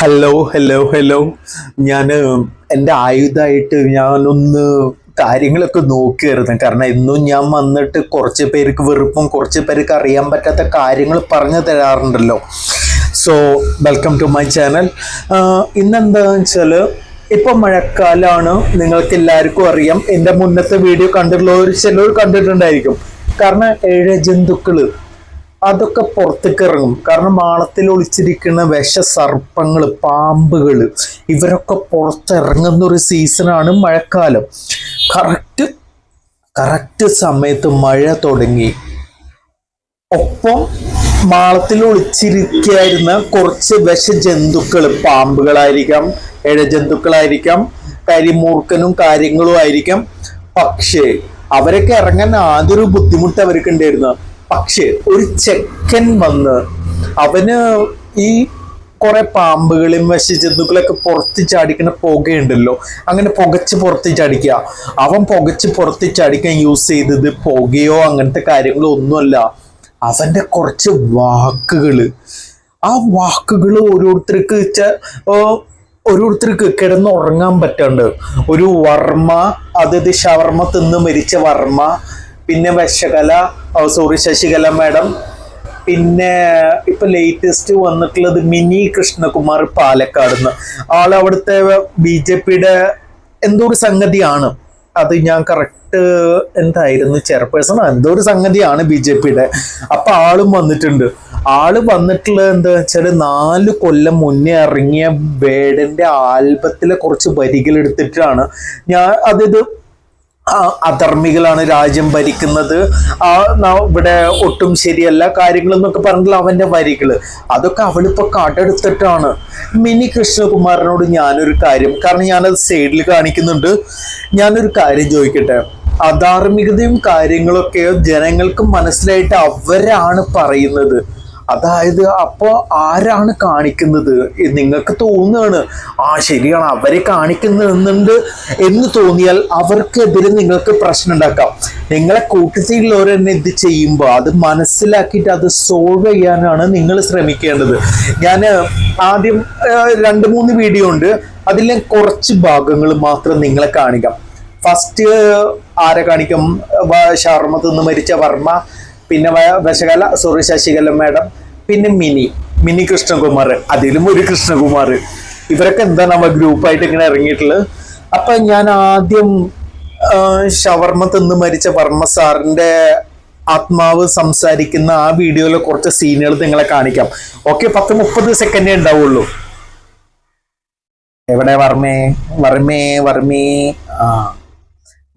Hello hello hello ഞാൻ എന്റെ ആയുധമായിട്ട് ഞാനൊന്ന് കാര്യങ്ങളൊക്കെ നോക്കിയായിരുന്നു. കാരണം ഇന്നും ഞാൻ വന്നിട്ട് കുറച്ച് പേർക്ക് വെറുപ്പും കുറച്ച് പേർക്ക് അറിയാൻ പറ്റാത്ത കാര്യങ്ങൾ പറഞ്ഞു തരാറുണ്ടല്ലോ. So welcome to my channel ഇന്നെന്താണെന്ന് വെച്ചാൽ ഇപ്പം മഴക്കാലമാണ് നിങ്ങൾക്ക് എല്ലാവർക്കും അറിയാം. എന്റെ മുന്നത്തെ വീഡിയോ കണ്ടിട്ടുള്ളവർ ചിലർ കണ്ടിട്ടുണ്ടായിരിക്കും. കാരണം ഏഴ് ജന്തുക്കൾ അതൊക്കെ പുറത്തേക്ക് ഇറങ്ങും. കാരണം മാളത്തിൽ ഒളിച്ചിരിക്കുന്ന വിഷ സർപ്പങ്ങൾ പാമ്പുകൾ ഇവരൊക്കെ പുറത്തിറങ്ങുന്ന ഒരു സീസണാണ് മഴക്കാലം. കറക്റ്റ് കറക്റ്റ് സമയത്ത് മഴ തുടങ്ങി. ഒപ്പം മാളത്തിൽ ഒളിച്ചിരിക്കായിരുന്ന കുറച്ച് വിഷജന്തുക്കൾ പാമ്പുകളായിരിക്കാം ഇഴജന്തുക്കളായിരിക്കാം കരിമൂർക്കനും കാര്യങ്ങളും ആയിരിക്കാം. പക്ഷേ അവരൊക്കെ ഇറങ്ങാൻ ആദ്യൊരു ബുദ്ധിമുട്ട് അവർക്ക് ഉണ്ടായിരുന്നു. പക്ഷേ ഒരു ചെക്കൻ വന്ന് അവന് ഈ കുറെ പാമ്പുകളും വിഷജന്തുക്കളൊക്കെ പുറത്ത് ചാടിക്കുന്ന പുകയുണ്ടല്ലോ. അങ്ങനെ പുകച്ച് പുറത്ത് ചാടിക്കുക. അവൻ പുകച്ച് പുറത്ത് ചാടിക്കാൻ യൂസ് ചെയ്തത് പുകയോ അങ്ങനത്തെ കാര്യങ്ങളോ ഒന്നുമല്ല. അവന്റെ കുറച്ച് വാക്കുകൾ ആ വാക്കുകൾ ഓരോരുത്തർക്ക് വെച്ചാൽ ഓരോരുത്തർക്ക് കിടന്ന് ഉറങ്ങാൻ പറ്റാണ്ട്. ഒരു വർമ്മ അതായത് ഷവർമ്മ തിന്ന് മരിച്ച വർമ്മ പിന്നെ വശകല സോറി ശശികല മാഡം. പിന്നെ ഇപ്പൊ ലേറ്റസ്റ്റ് വന്നിട്ടുള്ളത് മിനി കൃഷ്ണകുമാർ പാലക്കാട് നിന്ന് ആൾ അവിടുത്തെ ബി ജെ പിയുടെ എന്തോ ഒരു സംഗതിയാണ്. അത് ഞാൻ കറക്റ്റ് എന്തായിരുന്നു? ചെയർപേഴ്സൺ എന്തോ ഒരു സംഗതിയാണ് ബി ജെ പിയുടെ. അപ്പൊ ആളും വന്നിട്ടുണ്ട്. ആൾ വന്നിട്ടുള്ളത് എന്താ വെച്ചാൽ നാല് കൊല്ലം മുന്നേ ഇറങ്ങിയ വേടന്റെ ആൽബത്തിലെ കുറച്ച് വരികൾ എടുത്തിട്ടാണ് ഞാൻ അതായത് അധർമ്മികളാണ് രാജ്യം ഭരിക്കുന്നത്. ഇവിടെ ഒട്ടും ശരിയല്ല കാര്യങ്ങൾ എന്നൊക്കെ പറഞ്ഞിട്ടുള്ള അവന്റെ വരികൾ. അതൊക്കെ അവളിപ്പോ കടെടുത്തിട്ടാണ്. മിനി കൃഷ്ണകുമാരനോട് ഞാനൊരു കാര്യം കാരണം ഞാനത് സൈഡിൽ കാണിക്കുന്നുണ്ട്. ഞാനൊരു കാര്യം ചോദിക്കട്ടെ? അധാർമികതയും കാര്യങ്ങളൊക്കെ ജനങ്ങൾക്ക് മനസ്സിലായിട്ട് അവരാണ് പറയുന്നത്. അതായത് അപ്പോൾ ആരാണ് കാണിക്കുന്നത് നിങ്ങൾക്ക് തോന്നുകയാണ്. ആ ശരിയാണ്. അവരെ കാണിക്കുന്നുണ്ട് എന്ന് തോന്നിയാൽ അവർക്കെതിരെ നിങ്ങൾക്ക് പ്രശ്നം ഉണ്ടാക്കാം. നിങ്ങളെ കൂട്ടത്തിലുള്ളവർ തന്നെ ഇത് ചെയ്യുമ്പോൾ അത് മനസ്സിലാക്കിയിട്ട് അത് സോൾവ് ചെയ്യാനാണ് നിങ്ങൾ ശ്രമിക്കേണ്ടത്. ഞാൻ ആദ്യം രണ്ട് മൂന്ന് വീഡിയോ ഉണ്ട്. അതിൽ കുറച്ച് ഭാഗങ്ങൾ മാത്രം നിങ്ങളെ കാണിക്കാം. ഫസ്റ്റ് ആരെ കാണിക്കും? ഷർമ്മ തിന്ന് മരിച്ച വർമ്മ. പിന്നെ വശകല സോറി ശശികല മാഡം പിന്നെ മിനി മിനി കൃഷ്ണകുമാർ അതിലും ഒരു കൃഷ്ണകുമാർ. ഇവരൊക്കെ എന്താ നമ്മൾ ഗ്രൂപ്പായിട്ട് ഇങ്ങനെ ഇറങ്ങിയിട്ടുള്ളത്? അപ്പൊ ഞാൻ ആദ്യം ഷവർമ്മ തിന്ന് മരിച്ച വർമ്മ സാറിന്റെ ആത്മാവ് സംസാരിക്കുന്ന ആ വീഡിയോയിലെ കുറച്ച് സീനുകൾ നിങ്ങളെ കാണിക്കാം. ഓക്കെ പത്ത് മുപ്പത് സെക്കൻഡേ ഉണ്ടാവുള്ളൂ. എവിടെ വർമ്മേ? വർമ്മേ വർമ്മേ. ആ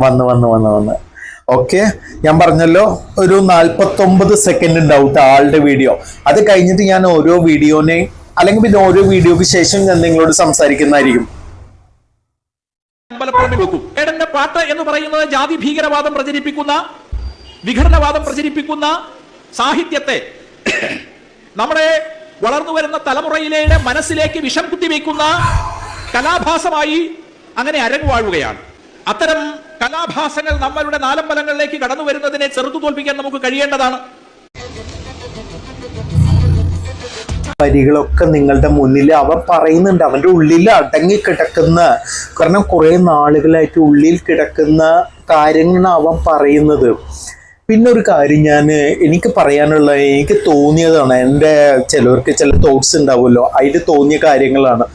വന്ന് വന്ന് വന്ന് വന്ന്. ഓക്കെ ഞാൻ പറഞ്ഞല്ലോ ഒരു നാൽപ്പത്തൊമ്പത് സെക്കൻഡ് ഉണ്ടാവും ആളുടെ വീഡിയോ അത് കഴിഞ്ഞിട്ട് ഞാൻ ഓരോ വീഡിയോനെ അല്ലെങ്കിൽ പിന്നെ ഓരോ വീഡിയോക്ക് ശേഷം ഞാൻ നിങ്ങളോട് സംസാരിക്കുന്നതായിരിക്കും. എടന്റെ പാട്ട് എന്ന് പറയുന്നത് ജാതി ഭീകരവാദം പ്രചരിപ്പിക്കുന്ന വിഘടനവാദം പ്രചരിപ്പിക്കുന്ന സാഹിത്യത്തെ നമ്മുടെ വളർന്നു വരുന്ന തലമുറയിലെ മനസ്സിലേക്ക് വിഷം കുത്തിവെക്കുന്ന കലാഭാസമായി അങ്ങനെ അരങ്ങുവാഴുകയാണ് അത്തരം കലാഭാസങ്ങൾ നമ്മളുടെ നാലമ്പലങ്ങളിലേക്ക് കടന്നു വരുന്നതിനെ ചെറുത്തു തോൽപ്പിക്കാൻ നമുക്ക് കഴിയേണ്ടതാണ്. വരികളൊക്കെ നിങ്ങളുടെ മുന്നിൽ അവൻ പറയുന്നുണ്ട്. അവന്റെ ഉള്ളിൽ അടങ്ങി കിടക്കുന്ന കാരണം കുറേ നാളുകളായിട്ട് ഉള്ളിൽ കിടക്കുന്ന കാര്യങ്ങളാണ് അവൻ പറയുന്നത്. പിന്നെ ഒരു കാര്യം ഞാൻ എനിക്ക് പറയാനുള്ള എനിക്ക് തോന്നിയതാണ്. എന്റെ ചിലവർക്ക് ചില തോട്ട്സ് ഉണ്ടാവുമല്ലോ. അതിൽ തോന്നിയ കാര്യങ്ങളാണ്.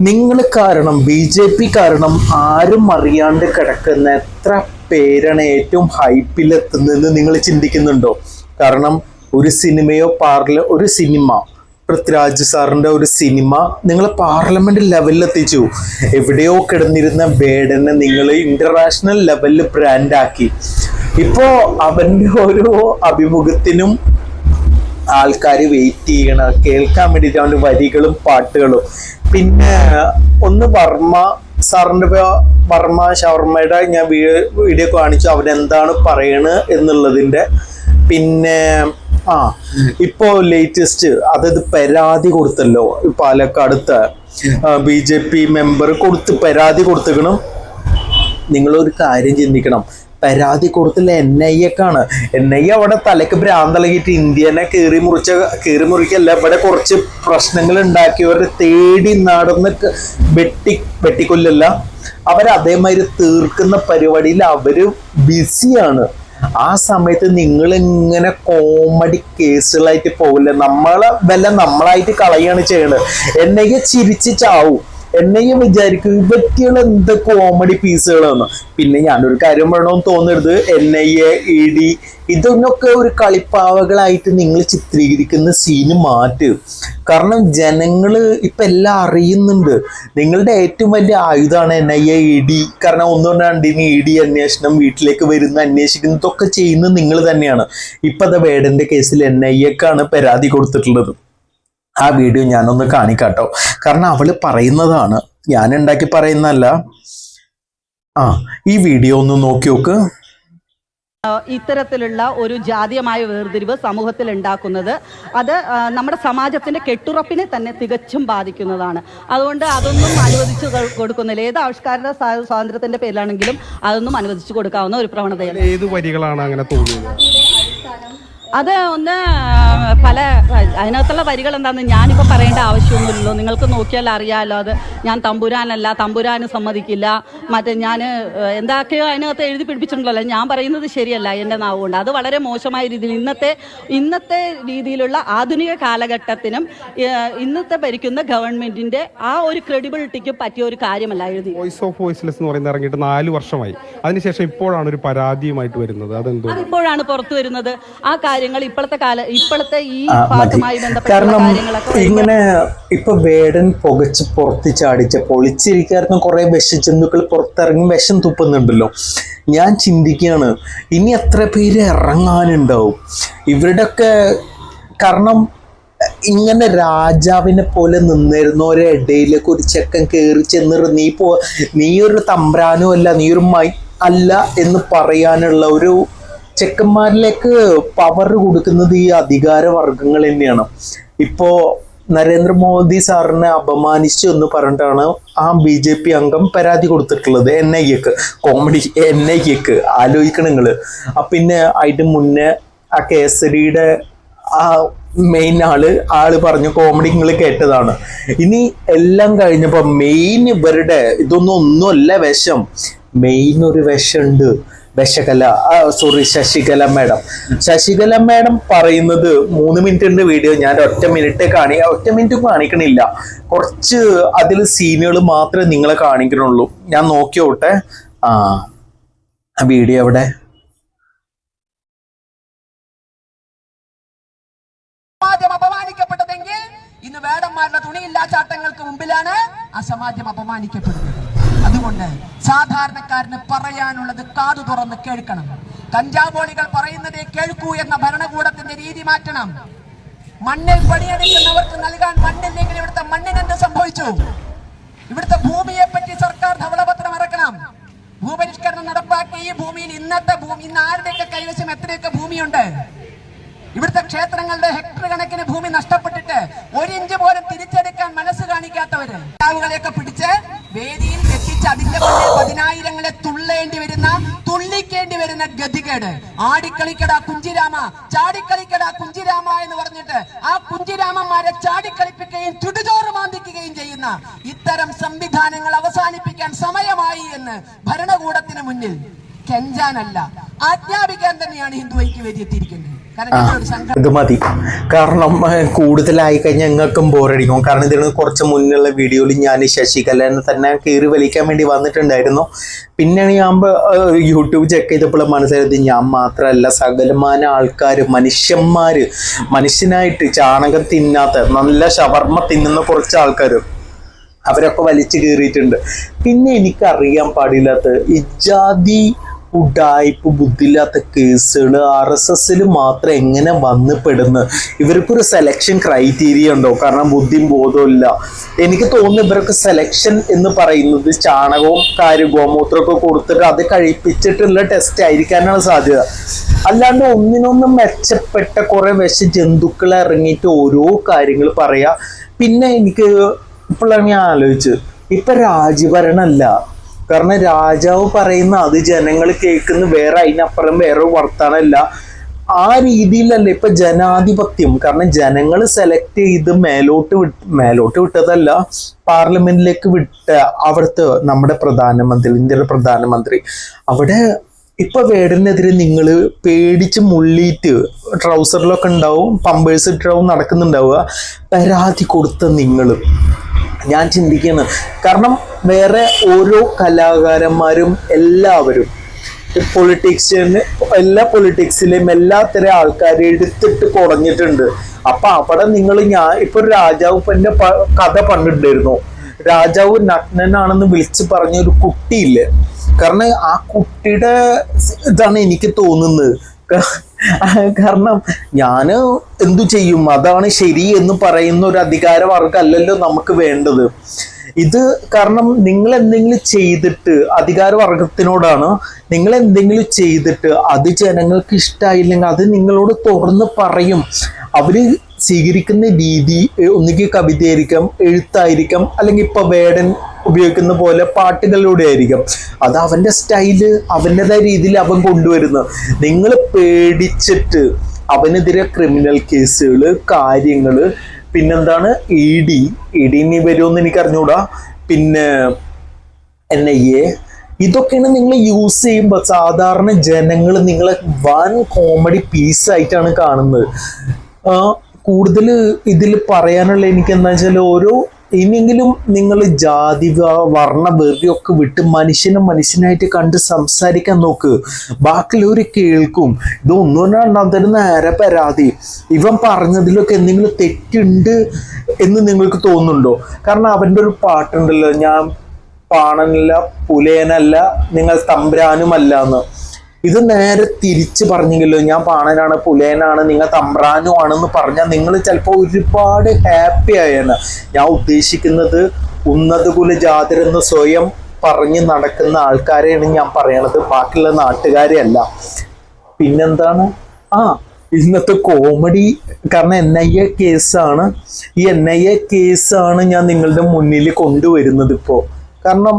നിങ്ങൾ കാരണം ബി ജെ പി കാരണം ആരും അറിയാണ്ട് കിടക്കുന്ന എത്ര പേരാണ് ഏറ്റവും ഹൈപ്പിലെത്തുന്നതെന്ന് നിങ്ങൾ ചിന്തിക്കുന്നുണ്ടോ? കാരണം ഒരു സിനിമയോ പാർല ഒരു സിനിമ പൃഥ്വിരാജ് സാറിന്റെ ഒരു സിനിമ നിങ്ങൾ പാർലമെന്റ് ലെവലിൽ എത്തിച്ചു എവിടെയോ കിടന്നിരുന്ന വേടനെ നിങ്ങൾ ഇന്റർനാഷണൽ ലെവലിൽ ബ്രാൻഡാക്കി ഇപ്പോൾ അവന്റെ ഓരോ അഭിമുഖത്തിനും ആൾക്കാർ വെയിറ്റ് ചെയ്യണ കേൾക്കാൻ വേണ്ടിയിട്ട് അവന്റെ വരികളും പാട്ടുകളും. പിന്നെ ഒന്ന് വർമ്മ സാറിന്റെ വർമ്മ ഷവർമ്മയുടെ ഞാൻ വീഡിയോ കാണിച്ചു അവരെന്താണ് പറയണത് എന്നുള്ളതിന്റെ. പിന്നെ ആ ഇപ്പോ ലേറ്റസ്റ്റ് അതായത് പരാതി കൊടുത്തല്ലോ പാലക്കാടുത്തെ ബി ജെ പി മെമ്പർ കൊടുത്ത് പരാതി കൊടുത്തിക്കണം നിങ്ങളൊരു കാര്യം ചിന്തിക്കണം. പരാതി കൊടുത്തില്ല. എൻ ഐ എക്കാണ്. എൻ ഐ അവിടെ തലക്ക് ഭ്രാന്തളകിയിട്ട് ഇന്ത്യനെ കീറി മുറിച്ച കീറി മുറിക്കല്ല ഇവിടെ കുറച്ച് പ്രശ്നങ്ങൾ ഉണ്ടാക്കിയവരെ തേടി നടന്ന് വെട്ടി വെട്ടിക്കൊല്ലല്ല. അവർ അതേമാതിരി തീർക്കുന്ന പരിപാടിയിൽ അവർ ബിസിയാണ്. ആ സമയത്ത് നിങ്ങൾ ഇങ്ങനെ കോമഡി കേസുകളായിട്ട് പോകില്ല നമ്മളെ വല്ല നമ്മളായിട്ട് കളയാണ് ചെയ്യണത്. എന്നെ ചിരിച്ച് ചാവും. എന്നെയും വിചാരിക്കും ഇവറ്റികൾ എന്ത് കോമഡി പീസുകളാണ് പിന്നെ ഞാനൊരു കാര്യം വേണമെന്ന് തോന്നരുത്. N I A E D ഇതൊന്നൊക്കെ ഒരു കളിപ്പാവകളായിട്ട് നിങ്ങൾ ചിത്രീകരിക്കുന്ന സീന് മാറ്റ്. കാരണം ജനങ്ങൾ ഇപ്പം എല്ലാം അറിയുന്നുണ്ട്. നിങ്ങളുടെ ഏറ്റവും വലിയ ആയുധമാണ് N I A E D കാരണം ഒന്നും രണ്ടിന് ഇ ഡി അന്വേഷണം വീട്ടിലേക്ക് വരുന്ന അന്വേഷിക്കുന്നതൊക്കെ ചെയ്യുന്നത് നിങ്ങൾ തന്നെയാണ്. ഇപ്പം അത് വേടന്റെ കേസിൽ എൻ ഐ എക്കാണ് പരാതി കൊടുത്തിട്ടുള്ളത്. ആ വീഡിയോ ഞാനൊന്ന് കാണിക്കാട്ടോ. കാരണം അവൾ പറയുന്നതാണ് ഞാൻ ഉണ്ടാക്കി പറയുന്നതല്ല. ആ ഈ വീഡിയോ ഒന്ന് നോക്കി നോക്ക്. ഇത്തരത്തിലുള്ള ഒരു ജാതീയമായ വേർതിരിവ് സമൂഹത്തിൽ ഉണ്ടാക്കുന്നത് അത് നമ്മുടെ സമാജത്തിന്റെ കെട്ടുറപ്പിനെ തന്നെ തികച്ചും ബാധിക്കുന്നതാണ്. അതുകൊണ്ട് അതൊന്നും അനുവദിച്ചു കൊടുക്കുന്നില്ല. ഏത് ആവിഷ്കാര സ്വാതന്ത്ര്യത്തിന്റെ പേരിലാണെങ്കിലും അതൊന്നും അനുവദിച്ചു കൊടുക്കാവുന്ന ഒരു പ്രവണതയാണ് ഏത് വരികളാണ് അങ്ങനെ തോന്നിയത്? അത് ഒന്ന് പല അതിനകത്തുള്ള വരികൾ എന്താണെന്ന് ഞാനിപ്പോൾ പറയേണ്ട ആവശ്യമൊന്നുമില്ലല്ലോ. നിങ്ങൾക്ക് നോക്കിയാൽ അറിയാമല്ലോ അത്. ഞാൻ തമ്പുരാനല്ല തമ്പുരാന് സമ്മതിക്കില്ല. മറ്റേ ഞാൻ എന്താക്കെയോ അതിനകത്ത് എഴുതി പിടിപ്പിച്ചിട്ടുണ്ടല്ലോ. ഞാൻ പറയുന്നത് ശരിയല്ല എന്റെ നാവ് കൊണ്ട് അത് വളരെ മോശമായ രീതിയിൽ ഇന്നത്തെ ഇന്നത്തെ രീതിയിലുള്ള ആധുനിക കാലഘട്ടത്തിനും ഇന്നത്തെ ഭരിക്കുന്ന ഗവൺമെന്റിന്റെ ആ ഒരു ക്രെഡിബിലിറ്റിക്ക് പറ്റിയ ഒരു കാര്യമല്ല എഴുതി. വോയിസ് ഓഫ് വോയിസ്ലെസ് എന്ന് പറയുന്നത് ഇറങ്ങിയിട്ട് നാല് വർഷമായി. അതിനുശേഷം ഇപ്പോഴാണ് ഒരു പരാതിയുമായിട്ട് വരുന്നത്. അതെന്തോ? അതിപ്പോഴാണ് പുറത്തു വരുന്നത്? ആ കാര്യങ്ങൾ ഇപ്പോഴത്തെ കാല ഇപ്പോഴത്തെ ഈ ഭാഗമായി ബന്ധപ്പെട്ട കാരണം ഇങ്ങനെ ഇപ്പൊ വേടൻ പുകച്ച് പുറത്ത് ചാടിച്ചപ്പോൾ ഒളിച്ചിരിക്കാർന്ന് കുറെ വിഷജന്തുക്കൾ പുറത്തിറങ്ങി വിഷം തുപ്പുന്നുണ്ടല്ലോ. ഞാൻ ചിന്തിക്കുകയാണ് ഇനി എത്ര പേര് ഇറങ്ങാനുണ്ടാവും? ഇവരുടെയൊക്കെ കാരണം ഇങ്ങനെ രാജാവിനെ പോലെ നിന്നിരുന്നവരെ ഇടയിലേക്ക് ഒരു ചെക്കൻ കയറി ചെന്നിട്ട് നീ പോ നീ ഒരു തമ്പ്രാനോ അല്ല നീ ഒരു മൈ അല്ല എന്ന് പറയാനുള്ള ഒരു ചെക്കന്മാരിലേക്ക് പവർ കൊടുക്കുന്നത് ഈ അധികാര വർഗങ്ങൾ തന്നെയാണ്. ഇപ്പോ നരേന്ദ്രമോദി സാറിനെ അപമാനിച്ചു എന്ന് പറഞ്ഞിട്ടാണ് ആ ബി ജെ പി അംഗം പരാതി കൊടുത്തിട്ടുള്ളത് എൻ ഐ എക്ക്. കോമഡി എൻ ഐ എക്ക്. ആലോചിക്കണം നിങ്ങൾ. ആ പിന്നെ അതിന് മുന്നേ ആ കേസരിയുടെ ആ മെയിൻ ആൾ ആൾ പറഞ്ഞു കോമഡി നിങ്ങൾ കേട്ടതാണ്. ഇനി എല്ലാം കഴിഞ്ഞപ്പോ മെയിൻ ഇവരുടെ ഇതൊന്നും ഒന്നുമല്ല വിഷം. മെയിൻ ഒരു വിഷമുണ്ട്. വിഷകല sorry Sasikala madam. Sasikala madam പറയുന്നത് മൂന്ന് മിനിറ്റിന്റെ വീഡിയോ ഞാൻ ഒറ്റ മിനിറ്റ് കാണി ഒറ്റ മിനിറ്റ് കാണിക്കണില്ല. കുറച്ച് അതിൽ സീനുകൾ മാത്രമേ നിങ്ങളെ കാണിക്കണുള്ളൂ. ഞാൻ നോക്കിയോട്ടെ. ആ വീഡിയോ എവിടെ? അപമാനിക്കപ്പെട്ടതെങ്കിൽ ഇന്ന് വേടന്മാരുടെ തുണിയില്ലാ ചാട്ടങ്ങൾക്ക് മുമ്പിലാണ് അസമാജം അപമാനിക്കപ്പെടുന്നത്. അതുകൊണ്ട് സാധാരണക്കാരന് പറയാനുള്ളത് കാതു തുറന്ന് കേൾക്കണം. കഞ്ചാവോളികൾ പറയുന്നതേ കേൾക്കൂ എന്ന ഭരണകൂടത്തിന്റെ രീതി മാറ്റണം. മണ്ണിൽ പണിയെടുക്കുന്നവർക്ക് നൽകാൻ മണ്ണില്ലെങ്കിൽ ഇവിടുത്തെ മണ്ണിന് എന്ത് സംഭവിച്ചു? ഇവിടുത്തെ ഭൂമിയെ പറ്റി സർക്കാർ ധവളപത്രം ഇറക്കണം ഭൂപരിഷ്കരണം നടപ്പാക്കി ഈ ഭൂമിയിൽ ഇന്നത്തെ ഭൂമി ഇന്ന് ആരുടെയൊക്കെ കൈവശം എത്രയൊക്കെ ഭൂമിയുണ്ട്? ഇവിടുത്തെ ക്ഷേത്രങ്ങളുടെ ഹെക്ടർ കണക്കിന് ഭൂമി നഷ്ടപ്പെട്ടിട്ട് ഒരിഞ്ച് പോലും തിരിച്ചെടുക്കാൻ മനസ്സ് കാണിക്കാത്തവര്. ആളുകളെയൊക്കെ പിടിച്ച് വേദിയിൽ അതിന്റെ മുന്നിൽ പതിനായിരങ്ങളെ തുള്ളേണ്ടി വരുന്ന തുള്ളിക്കേണ്ടി വരുന്ന ഗതികേട്. ആടിക്കളിക്കടാ കുഞ്ചിരാമ ചാടിക്കളിക്കടാ കുഞ്ചിരാമ എന്ന് പറഞ്ഞിട്ട് ആ കുഞ്ചിരാമന്മാരെ ചാടിക്കളിപ്പിക്കുകയും ചുടുചോറ് മാന്തിക്കുകയും ചെയ്യുന്ന ഇത്തരം സംവിധാനങ്ങൾ അവസാനിപ്പിക്കാൻ സമയമായി എന്ന് ഭരണകൂടത്തിന് മുന്നിൽ കെഞ്ചാനല്ല ആജ്ഞാപിക്കാൻ തന്നെയാണ് ഹിന്ദു ഐക്യവേദി എത്തിയിരിക്കുന്നത് ഇത് മതി. കാരണം കൂടുതലായി കഴിഞ്ഞാൽ ഞങ്ങൾക്കും ബോറടിക്കും. കാരണം ഇതിന് കുറച്ച് മുന്നുള്ള വീഡിയോയിൽ ഞാൻ ശശികല തന്നെ കയറി വലിക്കാൻ വേണ്ടി വന്നിട്ടുണ്ടായിരുന്നു. പിന്നെയാണ് ഞാൻ യൂട്യൂബ് ചെക്ക് ചെയ്തപ്പോൾ മനസ്സിലായത് ഞാൻ മാത്രമല്ല സകലമാന ആൾക്കാർ മനുഷ്യന്മാർ മനുഷ്യനായിട്ട് ചാണകം തിന്നാത്ത നല്ല ഷവർമ്മ തിന്നുന്ന കുറച്ച് ആൾക്കാർ അവരൊക്കെ വലിച്ചു കയറിയിട്ടുണ്ട് പിന്നെ എനിക്കറിയാൻ പാടില്ലാത്ത ഇജാതി ഉഡായിപ്പ് ബുദ്ധിയില്ലാത്ത കേസുകൾ ആർ എസ് എസിൽ മാത്രം എങ്ങനെ വന്ന് പെടുന്നു ഇവർക്കൊരു സെലക്ഷൻ ക്രൈറ്റീരിയ ഉണ്ടോ? കാരണം ബുദ്ധിയും ബോധവും ഇല്ല. എനിക്ക് തോന്നുന്നു ഇവർക്ക് സെലക്ഷൻ എന്ന് പറയുന്നത് ചാണകവും കാര്യം ഗോമൂത്രമൊക്കെ കൊടുത്തിട്ട് അത് കഴിപ്പിച്ചിട്ടുള്ള ടെസ്റ്റ് ആയിരിക്കാനാണ് സാധ്യത. അല്ലാണ്ട് ഒന്നിനൊന്നും മെച്ചപ്പെട്ട കുറെ വിശ ജന്തുക്കൾ ഇറങ്ങിയിട്ട് ഓരോ കാര്യങ്ങൾ പറയാ. പിന്നെ എനിക്ക് ഇപ്പോഴാണ് ഞാൻ ആലോചിച്ചു ഇപ്പൊ രാജ്യഭരണല്ല. കാരണം രാജാവ് പറയുന്ന അത് ജനങ്ങൾ കേൾക്കുന്ന വേറെ അതിനപ്പുറം വേറെ വർത്താനമല്ല ആ രീതിയിലല്ല ഇപ്പൊ ജനാധിപത്യം. കാരണം ജനങ്ങൾ സെലക്ട് ചെയ്ത് മേലോട്ട് വിട്ട് മേലോട്ട് വിട്ടതല്ല പാർലമെന്റിലേക്ക് വിട്ട അവിടുത്തെ നമ്മുടെ പ്രധാനമന്ത്രി ഇന്ത്യയുടെ പ്രധാനമന്ത്രി. അവിടെ ഇപ്പൊ വേടനെതിരെ നിങ്ങൾ പേടിച്ച് മുള്ളിയിട്ട് ട്രൗസറിലൊക്കെ ഉണ്ടാവും പമ്പേഴ്സ് ഇട്ടാവും നടക്കുന്നുണ്ടാവുക. പരാതി കൊടുത്ത നിങ്ങൾ ഞാൻ ചിന്തിക്കുന്നത് കാരണം വേറെ ഓരോ കലാകാരന്മാരും എല്ലാവരും പൊളിറ്റിക്സിന് എല്ലാ പൊളിറ്റിക്സിലെയും എല്ലാത്തരം ആൾക്കാരെ എടുത്തിട്ട് കുറഞ്ഞിട്ടുണ്ട്. അപ്പൊ അവിടെ നിങ്ങൾ ഞാൻ ഇപ്പൊ രാജാവ് പന്റെ കഥ പണ്ടിട്ടുണ്ടായിരുന്നു രാജാവ് നഗ്നനാണെന്ന് വിളിച്ചു പറഞ്ഞ ഒരു കുട്ടിയില്ലേ? കാരണം ആ കുട്ടിയുടെ ഇതാണ് എനിക്ക് തോന്നുന്നത്. കാരണം ഞാൻ എന്തു ചെയ്യും? അതാണ് ശരി എന്ന് പറയുന്ന ഒരു അധികാരവർഗമല്ലല്ലോ നമുക്ക് വേണ്ടത്. ഇത് കാരണം നിങ്ങൾ എന്തെങ്കിലും ചെയ്തിട്ട് അധികാരവർഗത്തിനോടാണ് നിങ്ങൾ എന്തെങ്കിലും ചെയ്തിട്ട് അത് ജനങ്ങൾക്ക് ഇഷ്ടമായില്ലെങ്കിൽ അത് നിങ്ങളോട് തുറന്ന് പറയും. അവർ സ്വീകരിക്കുന്ന രീതി ഒന്നുകിൽ കവിതയായിരിക്കാം എഴുത്തായിരിക്കാം അല്ലെങ്കിൽ ഇപ്പൊ വേടൻ ഉപയോഗിക്കുന്ന പോലെ പാട്ടുകളിലൂടെ ആയിരിക്കും. അത് അവന്റെ സ്റ്റൈൽ അവന്റെതായ രീതിയിൽ അവൻ കൊണ്ടുവരുന്നു. നിങ്ങൾ പേടിച്ചിട്ട് അവനെതിരെ ക്രിമിനൽ കേസുകൾ കാര്യങ്ങൾ പിന്നെന്താണ് ഇ ഡി ഇ ഡി ഇനി വരുമെന്ന് എനിക്ക് അറിഞ്ഞുകൂടാ പിന്നെ എൻ ഐ എ ഇതൊക്കെയാണ് നിങ്ങൾ യൂസ് ചെയ്യുമ്പോൾ സാധാരണ ജനങ്ങൾ നിങ്ങളെ വൻ കോമഡി പീസ് ആയിട്ടാണ് കാണുന്നത്. കൂടുതൽ ഇതിൽ പറയാനുള്ള എനിക്ക് എന്താ വെച്ചാൽ ഓരോ ഇനിയെങ്കിലും നിങ്ങൾ ജാതി വർണ വെറിയൊക്കെ വിട്ട് മനുഷ്യനെ മനുഷ്യനായിട്ട് കണ്ട് സംസാരിക്കാൻ നോക്ക്. ബാക്കിയുള്ളവർ കേൾക്കും. ഇതൊന്നും തരുന്ന നേരെ പരാതി. ഇവൻ പറഞ്ഞതിലൊക്കെ എന്തെങ്കിലും തെറ്റുണ്ട് എന്ന് നിങ്ങൾക്ക് തോന്നുന്നുണ്ടോ? കാരണം അവന്റെ ഒരു പാട്ടുണ്ടല്ലോ ഞാൻ പാണനല്ല പുലയനല്ല നിങ്ങൾ തമ്പ്രാനുമല്ല എന്ന്. ഇത് നേരെ തിരിച്ച് പറഞ്ഞെങ്കിലോ ഞാൻ പാണനാണ് പുലേനാണ് നിങ്ങൾ തമ്പ്രാനു ആണെന്ന് പറഞ്ഞാൽ നിങ്ങൾ ചിലപ്പോൾ ഒരുപാട് ഹാപ്പി ആയെന്ന് ഞാൻ ഉദ്ദേശിക്കുന്നത് ഉന്നത കുല ജാതരെന്ന് സ്വയം പറഞ്ഞ് നടക്കുന്ന ആൾക്കാരെയാണ് ഞാൻ പറയണത്. ബാക്കിയുള്ള നാട്ടുകാരെയല്ല. പിന്നെന്താണ്? ആ ഇന്നത്തെ കോമഡി കാരണം എൻ ഐ എ കേസാണ് ഈ എൻ ഐ എ കേസാണ് ഞാൻ നിങ്ങളുടെ മുന്നിൽ കൊണ്ടുവരുന്നത് ഇപ്പോൾ കാരണം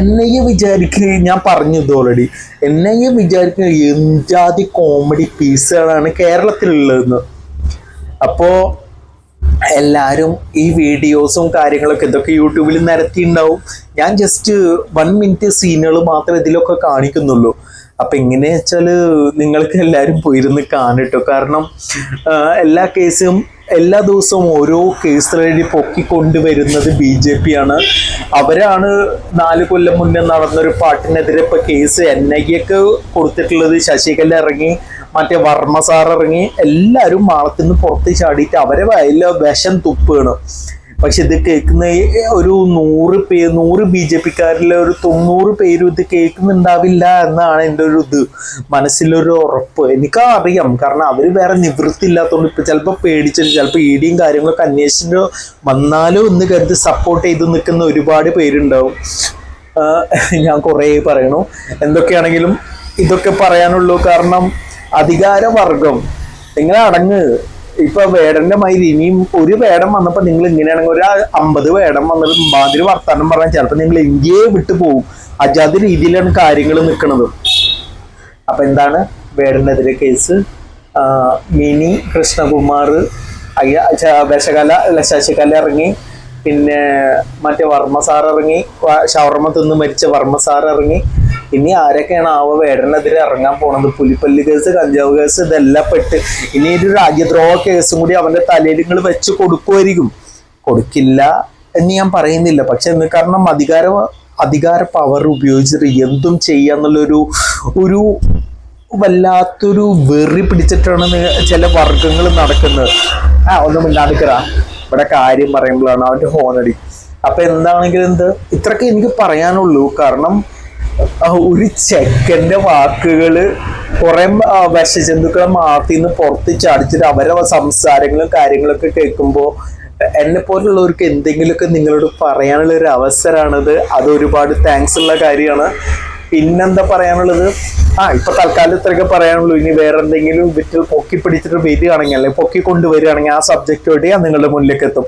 എന്നെയും വിചാരിക്കുക ഞാൻ പറഞ്ഞു ഓൾറെഡി എന്നെയും വിചാരിക്കുക എന്താതി കോമഡി പീസുകളാണ് കേരളത്തിലുള്ളതെന്ന്. അപ്പോൾ എല്ലാവരും ഈ വീഡിയോസും കാര്യങ്ങളൊക്കെ ഇതൊക്കെ യൂട്യൂബിൽ നിരത്തിയിട്ടുണ്ടാവും. ഞാൻ ജസ്റ്റ് വൺ മിനിറ്റ് സീനുകൾ മാത്രമേ ഇതിലൊക്കെ കാണിക്കുന്നുള്ളൂ. അപ്പം എങ്ങനെ വെച്ചാൽ നിങ്ങൾക്ക് എല്ലാവരും പോയിരുന്ന് കാണിട്ടോ. കാരണം എല്ലാ കേസും എല്ലാ ദിവസവും ഓരോ കേസ് റെഡി പൊക്കിക്കൊണ്ടുവരുന്നത് ബി ജെ പി ആണ് അവരാണ് നാല് കൊല്ലം മുന്നേ നടന്നൊരു പാട്ടിനെതിരെ ഇപ്പൊ കേസ് എൻ ഐ എക്ക് കൊടുത്തിട്ടുള്ളത്. ശശികല ഇറങ്ങി മറ്റേ വർമ്മ സാർ ഇറങ്ങി എല്ലാവരും മാളത്തിൽ നിന്ന് പുറത്ത് ചാടിയിട്ട് അവരെ വയലിൽ വിഷം തുപ്പാണ് പക്ഷെ ഇത് കേൾക്കുന്ന ഒരു നൂറ് പേ നൂറ് ബി ജെ പിക്കാരിലെ ഒരു തൊണ്ണൂറ് പേരും ഇത് കേൾക്കുന്നുണ്ടാവില്ല എന്നാണ് എന്റെ ഒരു ഇത്. മനസ്സിലൊരു ഉറപ്പ്. എനിക്ക് അറിയാം കാരണം അവർ വേറെ നിവൃത്തി ഇല്ലാത്തതുകൊണ്ട് ഇപ്പം ചിലപ്പോൾ പേടിച്ചിട്ട് ചിലപ്പോൾ ഇ ഡിയും കാര്യങ്ങളൊക്കെ അന്വേഷിച്ചിട്ട് വന്നാലോ എന്ന് കരുതി സപ്പോർട്ട് ചെയ്ത് നിൽക്കുന്ന ഒരുപാട് പേരുണ്ടാവും. ഞാൻ കുറേ പറയണു. എന്തൊക്കെയാണെങ്കിലും ഇതൊക്കെ പറയാനുള്ളൂ. കാരണം അധികാരവർഗം നിങ്ങൾ അടങ്ങ്? ഇപ്പൊ വേടന്റെ മയിൽ ഇനിയും ഒരു വേടം വന്നപ്പോ നിങ്ങൾ ഇങ്ങനെയാണെങ്കിൽ ഒരു അമ്പത് വേടം വന്നിട്ട് മാതിരി വർത്താനം പറഞ്ഞാൽ ചിലപ്പോൾ നിങ്ങൾ ഇന്ത്യയെ വിട്ടു പോകും അജാതി രീതിയിലാണ് കാര്യങ്ങൾ നിൽക്കുന്നത് അപ്പൊ എന്താണ് വേടനെതിരെ കേസ്? മിനി കൃഷ്ണകുമാർ വേഷകല അല്ല ശശികല ഇറങ്ങി. പിന്നെ മറ്റേ വർമ്മ സാർ ഇറങ്ങി. ഷവർമ്മ തിന്ന് മരിച്ച വർമ്മ സാർ ഇറങ്ങി. ഇനി ആരൊക്കെയാണ് ആവ വേടനെതിരെ ഇറങ്ങാൻ പോണത്? പുലിപ്പല്ലി കേസ് കഞ്ചാവ് കേസ് ഇതെല്ലാം പെട്ട് ഇനി ഒരു രാജ്യദ്രോഹ കേസും കൂടി അവന്റെ തലയിൽ നിങ്ങൾ വെച്ച് കൊടുക്കുമായിരിക്കും കൊടുക്കില്ല എന്ന് ഞാൻ പറയുന്നില്ല. പക്ഷെ എന്ന് കാരണം അധികാര അധികാര പവർ ഉപയോഗിച്ചിട്ട് എന്തും ചെയ്യാന്നുള്ളൊരു ഒരു വല്ലാത്തൊരു വെറി പിടിച്ചിട്ടാണ് ചില വർഗങ്ങൾ നടക്കുന്നത്. ആ ഒന്നും മിണ്ടാണ്ടിക്കറ ഇവിടെ കാര്യം പറയുമ്പോഴാണ് അവന്റെ ഹോണടി അപ്പൊ എന്താണെങ്കിലും എന്ത്? ഇത്രയൊക്കെ എനിക്ക് പറയാനുള്ളൂ. കാരണം ഒരു ചെക്കന്റെ വാക്കുകൾ കുറെ വിഷജന്തുക്കളെ മാറ്റി നിന്ന് പുറത്ത് ചാടിച്ചിട്ട് അവരെ സംസാരങ്ങളും കാര്യങ്ങളൊക്കെ കേൾക്കുമ്പോൾ എന്നെ പോലുള്ളവർക്ക് എന്തെങ്കിലുമൊക്കെ നിങ്ങളോട് പറയാനുള്ള ഒരു അവസരമാണത് അത് ഒരുപാട് താങ്ക്സ് ഉള്ള കാര്യമാണ്. പിന്നെന്താ പറയാനുള്ളത്? ആ ഇപ്പൊ തൽക്കാലം ഇത്രയൊക്കെ പറയാനുള്ളൂ. ഇനി വേറെ എന്തെങ്കിലും വിറ്റ് പൊക്കി പിടിച്ചിട്ട് വരികയാണെങ്കിൽ അല്ലെങ്കിൽ പൊക്കി കൊണ്ടുവരികയാണെങ്കിൽ ആ സബ്ജക്റ്റോടെ ഞാൻ നിങ്ങളുടെ മുന്നിലേക്ക് എത്തും.